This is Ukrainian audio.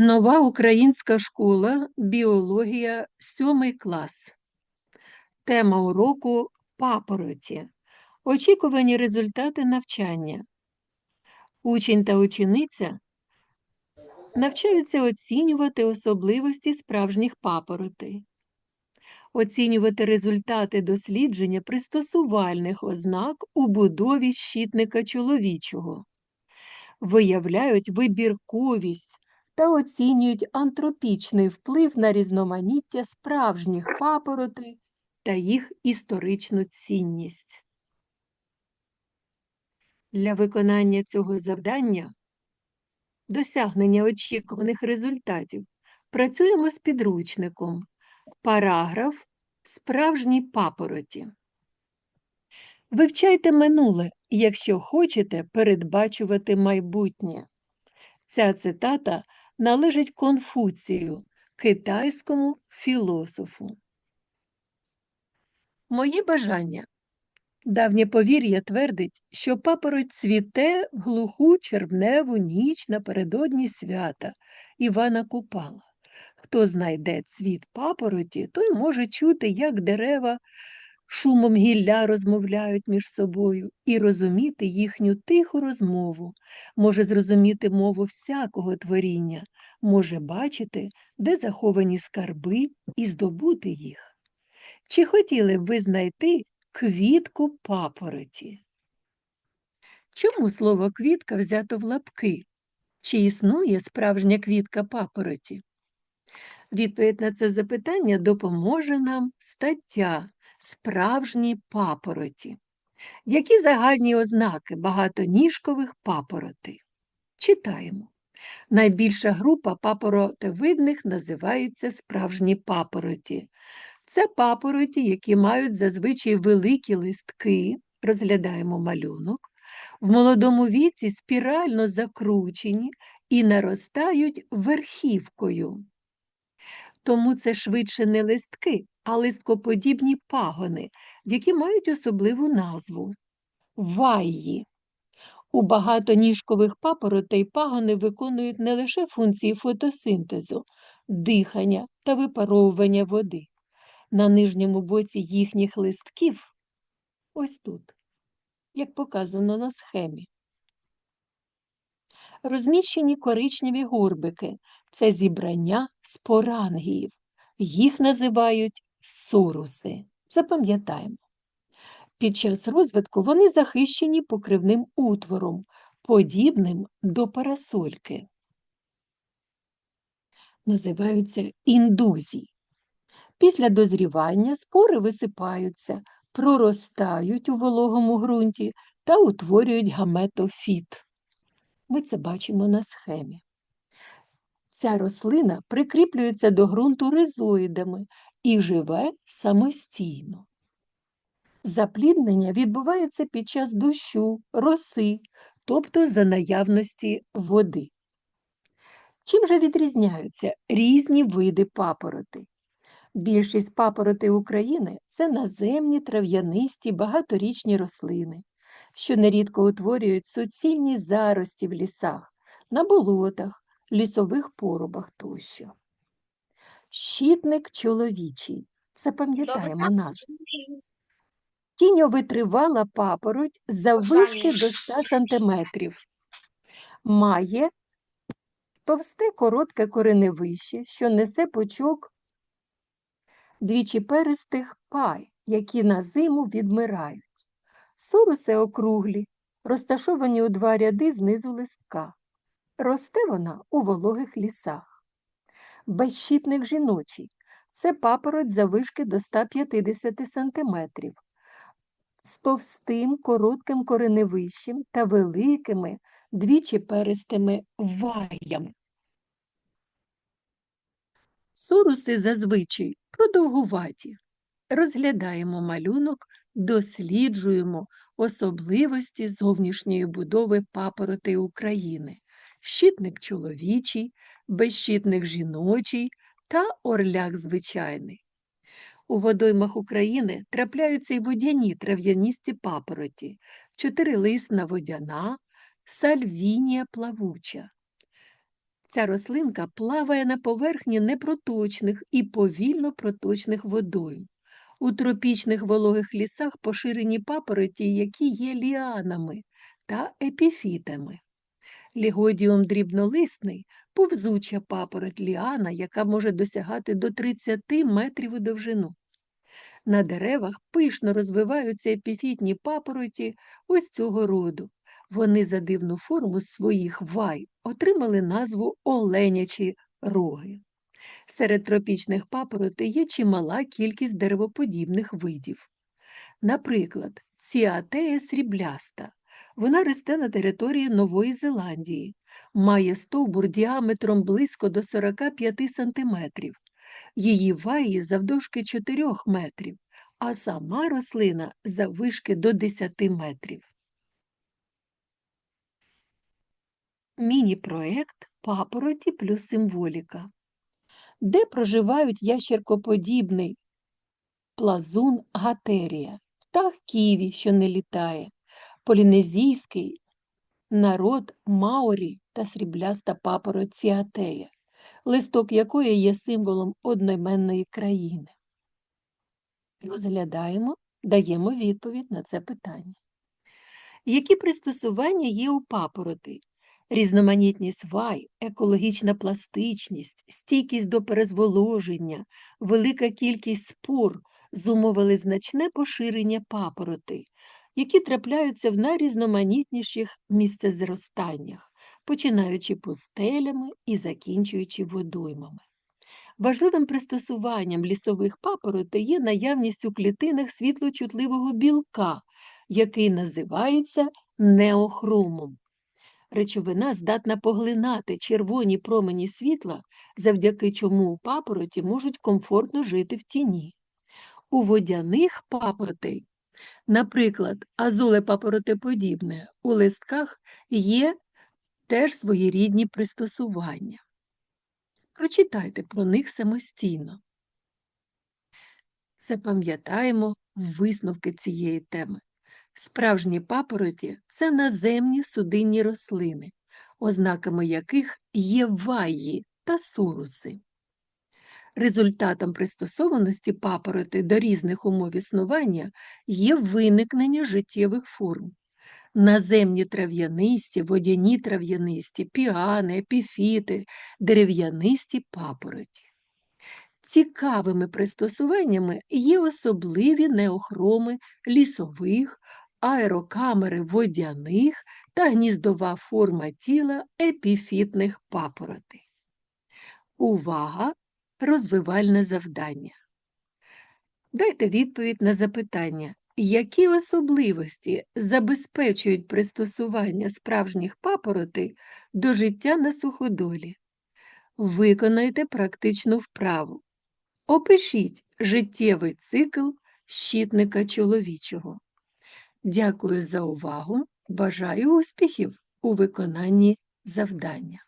Нова українська школа, біологія, сьомий клас. Тема уроку папороті. Очікувані результати навчання. Учень та учениця навчаються оцінювати особливості справжніх папоротей, оцінювати результати дослідження пристосувальних ознак у будові щитника чоловічого, виявляють вибірковість та оцінюють антропічний вплив на різноманіття справжніх папоротей та їх історичну цінність. Для виконання цього завдання, досягнення очікуваних результатів, працюємо з підручником. Параграф Справжні папороті. Вивчайте минуле, якщо хочете передбачувати майбутнє. Ця цитата належить Конфуцію, китайському філософу. Мої бажання. Давнє повір'я твердить, що папороть цвіте в глуху червневу ніч напередодні свята Івана Купала. Хто знайде цвіт папороті, той може чути, як дерева шумом гілля розмовляють між собою і розуміти їхню тиху розмову, може зрозуміти мову всякого творіння, може бачити, де заховані скарби і здобути їх. Чи хотіли б ви знайти квітку папороті? Чому слово квітка взято в лапки? Чи існує справжня квітка папороті? Відповідь на це запитання допоможе нам стаття Справжні папороті. Які загальні ознаки багатоніжкових папоротей? Читаємо. Найбільша група папоротевидних називається справжні папороті. Це папороті, які мають зазвичай великі листки, розглядаємо малюнок, в молодому віці спірально закручені і наростають верхівкою. Тому це швидше не листки, а листкоподібні пагони, які мають особливу назву вайї. У багатоніжкових папоротей пагони виконують не лише функції фотосинтезу, дихання та випаровування води. На нижньому боці їхніх листків, ось тут, як показано на схемі, розміщені коричневі горбики це зібрання спорангіїв. Їх називають суруси. Запам'ятаємо. Під час розвитку вони захищені покривним утвором, подібним до парасольки. Називаються індузі. Після дозрівання спори висипаються, проростають у вологому ґрунті та утворюють гаметофіт. Ми це бачимо на схемі. Ця рослина прикріплюється до ґрунту ризоїдами і живе самостійно. Запліднення відбувається під час дощу, роси, тобто за наявності води. Чим же відрізняються різні види папороти? Більшість папороти України це наземні трав'янисті багаторічні рослини, що нерідко утворюють суцільні зарості в лісах, на болотах, лісових порубах тощо. Щитник чоловічий. Запам'ятаємо назву. Тіньовитривала папороть заввишки до 100 см. Має товсте коротке кореневище, що несе пучок двічі перистих пай, які на зиму відмирають. Соруси округлі, розташовані у два ряди знизу листка. Росте вона у вологих лісах. Безщитник жіночий це папороть завишки до 150 см, з товстим коротким кореневищем та великими двічі перистими ваями. Соруси зазвичай продовгуваті. Розглядаємо малюнок, досліджуємо особливості зовнішньої будови папороти України, щитник чоловічий, безщитник жіночий та орляк звичайний. У водоймах України трапляються й водяні трав'яністі папороті, чотирилисна водяна, сальвінія плавуча. Ця рослинка плаває на поверхні непроточних і повільно проточних водою. У тропічних вологих лісах поширені папороті, які є ліанами та епіфітами. Лігодіум дрібнолисний повзуча папороть ліана, яка може досягати до 30 метрів у довжину. На деревах пишно розвиваються епіфітні папороті ось цього роду. Вони за дивну форму своїх вай отримали назву оленячі роги. Серед тропічних папоротей є чимала кількість деревоподібних видів. Наприклад, ціатея срібляста. Вона росте на території Нової Зеландії, має стовбур діаметром близько до 45 см. Її ваї завдовжки 4 метрів, а сама рослина заввишки до 10 метрів. Міні-проект папороті плюс символіка, де проживають ящеркоподібний плазун гатерія, птах ківі, що не літає, полінезійський народ маорі та срібляста папороть ціатея, листок якої є символом одноіменної країни. Розглядаємо, даємо відповідь на це питання. Які пристосування є у папороти? Різноманітність вай, екологічна пластичність, стійкість до перезволоження, велика кількість спор зумовили значне поширення папороти, які трапляються в найрізноманітніших місцезростаннях, починаючи пустелями і закінчуючи водоймами. Важливим пристосуванням лісових папоротей є наявність у клітинах світлочутливого білка, який називається неохромом. Речовина здатна поглинати червоні промені світла, завдяки чому у папороті можуть комфортно жити в тіні. У водяних папоротей, наприклад, азуле папоротеподібне, у листках є теж своєрідні пристосування. Прочитайте про них самостійно. Запам'ятаємо висновки цієї теми. Справжні папороті це наземні судинні рослини, ознаками яких є ваї та суруси. Результатом пристосованості папороти до різних умов існування є виникнення життєвих форм. Наземні трав'янисті, водяні трав'янисті, піани, епіфіти, дерев'янисті папороті. Цікавими пристосуваннями є особливі неохроми лісових, аерокамери водяних та гніздова форма тіла епіфітних папоротей. Увага! Розвивальне завдання. Дайте відповідь на запитання, які особливості забезпечують пристосування справжніх папоротей до життя на суходолі? Виконайте практичну вправу. Опишіть життєвий цикл щитника чоловічого. Дякую за увагу. Бажаю успіхів у виконанні завдання.